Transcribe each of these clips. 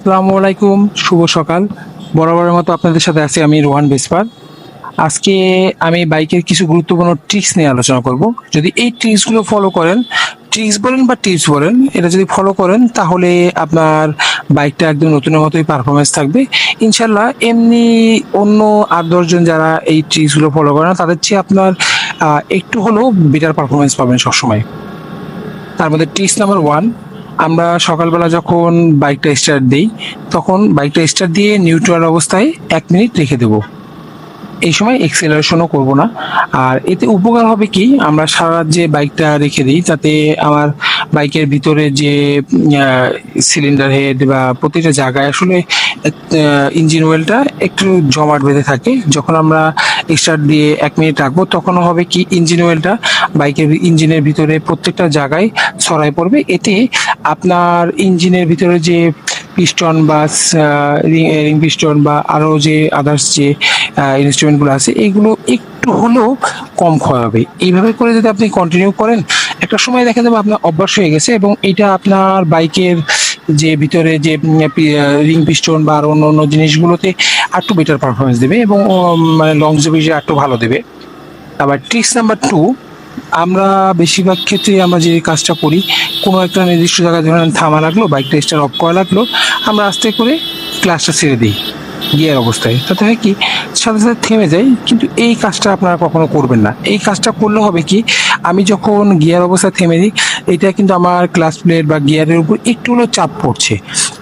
আসসালামু আলাইকুম, শুভ সকাল। বরাবরের মতো আপনাদের সাথে আছি আমি রোহান বেসপাল আজকে আমি বাইকের কিছু গুরুত্বপূর্ণ ট্রিক্স নিয়ে আলোচনা করব। যদি এই ট্রিক্সগুলো ফলো করেন ট্রিক্স বলেন বা টিপস বলেন, এটা যদি ফলো করেন, তাহলে আপনার বাইকটা একদম নতুনের মতোই পারফরমেন্স থাকবে। ইনশাল্লাহ এমনি অন্য আট দশজন যারা এই ট্রিক্সগুলো ফলো করে না তাদের চেয়ে আপনার একটু হলেও বেটার পারফরমেন্স পাবেন সবসময়। তার মধ্যে টিপস নাম্বার ওয়ান আমরা সকালবেলা যখন বাইকটা স্টার্ট দিই, তখন বাইকটা স্টার্ট দিয়ে নিউট্রাল অবস্থায় এক মিনিট রেখে দেব। এই সময় এক্সেলারেশনও করব না। আর এতে উপকার হবে কি, আমরা সারা যে বাইকটা রেখে দিই, তাতে আমার বাইকের ভিতরে যে সিলিন্ডার হেড বা প্রতিটা জায়গায় আসলে ইঞ্জিন অয়েলটা একটু জমাট বেঁধে থাকে। যখন আমরা স্টার্ট দিয়ে এক মিনিট রাখব তখন হবে কি ইঞ্জিন অয়েলটা বাইকের ইঞ্জিনের ভিতরে প্রত্যেকটা জায়গায় ছড়াই পড়বে। এতে আপনার ইঞ্জিনের ভিতরে যে পিস্টন বা রিং পিস্টন বা আরও যে আদার্স যে ইনস্ট্রুমেন্টগুলো আছে, এগুলো একটু হলেও কম ক্ষয় হবে। এইভাবে করে যদি আপনি কন্টিনিউ করেন, একটা সময় দেখা যাবে আপনার অভ্যাস হয়ে গেছে এবং এটা আপনার বাইকের যে ভিতরে যে রিং পিস্টন বা অন্য অন্য জিনিসগুলোতে আরটু বেটার পারফরমেন্স দেবে এবং মানে লংজিভিটি আরটু ভালো দেবে। আবার ট্রিক্স নাম্বার টু আমরা বেশিরভাগ ক্ষেত্রে আমরা যে কাজটা করি, কোনো একটা নির্দিষ্ট জায়গায় ধরেন থামা লাগল বাইকটা স্টার অফ করা লাগল, আমরা আস্তে করে ক্লাসটা ছেড়ে দিই, গিয়ার অবস্থায়। তাতে হয় কি, সাথে সাথে থেমে যায় কিন্তু এই কাজটা আপনারা কখনো করবেন না। এই কাজটা করলে হবে কি, আমি যখন গিয়ার অবস্থায় থেমে দিই, এটা কিন্তু আমার ক্লাস প্লেট বা গিয়ারের উপর একটু হলেও চাপ পড়ছে।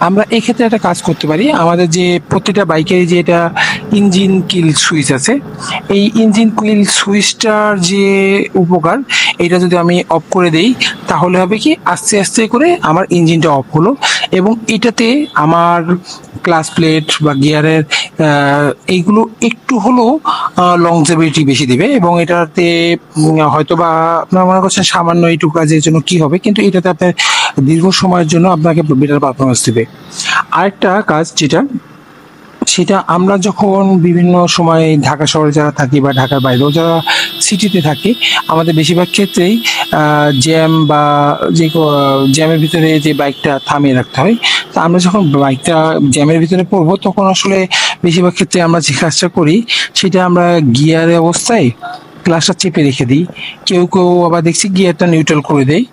আমরা এক্ষেত্রে একটা কাজ করতে পারি, আমাদের যে প্রতিটা বাইকের যে এটা ইঞ্জিন কিল সুইচ আছে। এই ইঞ্জিন কিল সুইচটার যে উপকার, এটা যদি আমি অফ করে দেই, তাহলে হবে কি, আস্তে আস্তে করে আমার ইঞ্জিনটা অফ হলো এবং এটাতে আমার ক্লাস প্লেট বা গিয়ারের এইগুলো একটু হলেও লংজেবিলিটি বেশি দেবে এবং এটাতে হয়তো বা আপনারা মনে করছেন সামান্য এইটুকু কাজের জন্য কি হবে, কিন্তু এটাতে আপনার দীর্ঘ সময়ের জন্য আপনাকে বেটার পারফরমেন্স দেবে। আরেকটা কাজ যেটা সেটা আমরা যখন বিভিন্ন সময় ঢাকা শহরে যারা থাকি বা ঢাকার বাইরেও যারা সিটিতে থাকি, আমাদের বেশিরভাগ ক্ষেত্রেই জ্যাম বা যে জ্যামের ভিতরে যে বাইকটা থামিয়ে রাখতে হয়, তা আমরা যখন বাইকটা জ্যামের ভিতরে পড়ব, তখন আসলে বেশিরভাগ ক্ষেত্রে আমরা যে কাজটা করি, সেটা আমরা গিয়ারের অবস্থায় ক্লাসটা চেপে রেখে দিই। কেউ কেউ আবার দেখছি গিয়ারটা নিউট্রাল করে দেয়।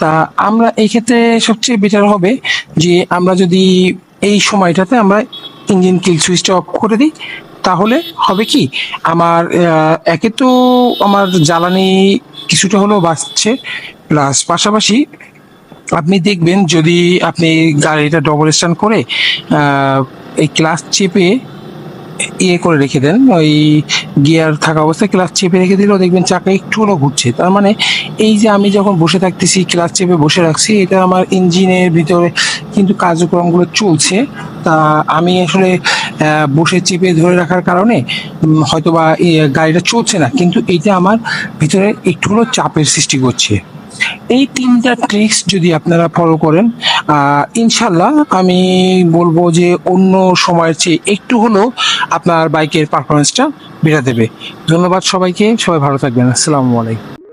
তা আমরা এই ক্ষেত্রে সবচেয়ে বেটার হবে যে আমরা যদি এই সময়টাতে আমরা ইঞ্জিন কিল সুইচটা অফ করে দিই, তাহলে হবে কি? আমার একে তো আমার জ্বালানি কিছুটা হলেও বাঁচছে। প্লাস পাশাপাশি আপনি দেখবেন যদি আপনি গাড়িটা ডবল স্ট্যান্ড করে এই ক্লাস চেপে ইয়ে করে রেখে দেন। ওই গিয়ার থাকা অবস্থায় ক্লাস চেপে রেখে দিলেও দেখবেন চাকা একটু হলেও ঘুরছে। তার মানে এই যে আমি যখন বসে থাকতেছি ক্লাস চেপে বসে রাখছি, এটা আমার ইঞ্জিনের ভিতরে কিন্তু কার্যক্রমগুলো চলছে। তা আমি আসলে বসে চেপে ধরে রাখার কারণে হয়তো বা গাড়িটা চলছে না। কিন্তু এইটা আমার ভিতরে একটু হলেও চাপের সৃষ্টি করছে। এই তিনটা ট্রিক্স যদি আপনারা ফলো করেন ইনশাল্লাহ আমি বলব যে অন্য সময়ের চেয়ে একটু হলেও আপনার বাইকের পারফরমেন্সটা বেড়ে দেবে। ধন্যবাদ সবাইকে। সবাই ভালো থাকবেন। আসসালামু আলাইকুম।